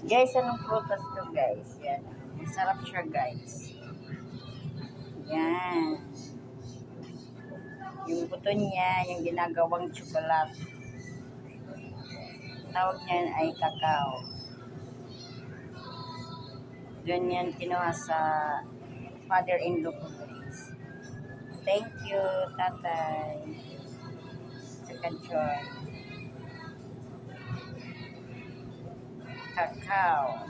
Guys, anong prutas to guys? Yan. Masarap siya guys. Yan. Yung buto niya, yung ginagawang tsokolat. Tawag niyan ay kakao. Ganyan kinuha sa father-in-law ko guys. Thank you, tatay. Sa kanchoy. Kakao.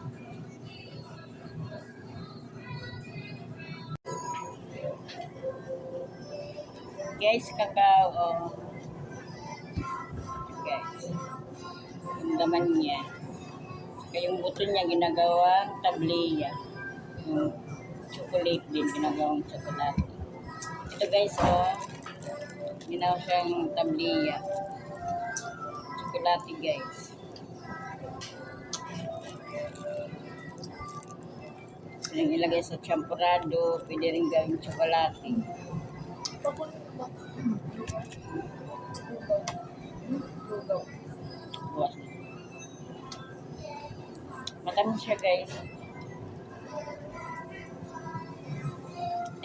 Guys, kakao. Oh. Guys. Yung laman niya. Saka yung buto niya ginagawang tabliya. Yung chocolate din, ginagawang chocolate. Ito guys, oh. Ginawa siyang tabliya. Chocolate guys. Pwedeng ilagay sa champurado, pwede rin. Buwas na. Matamis siya guys.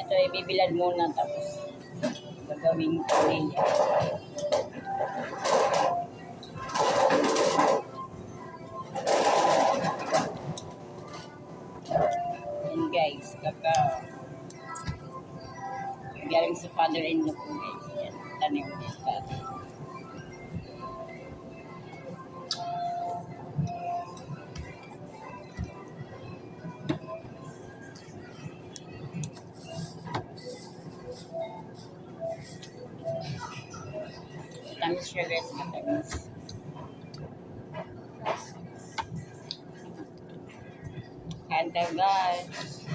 Ito ibibilad muna tapos gagawing tortilla. Yan guys, kakao. Galing sa father-in-law ko guys. Yan, tanim niya. tatay. Matamis siya guys, matamis. Kain tayo guys.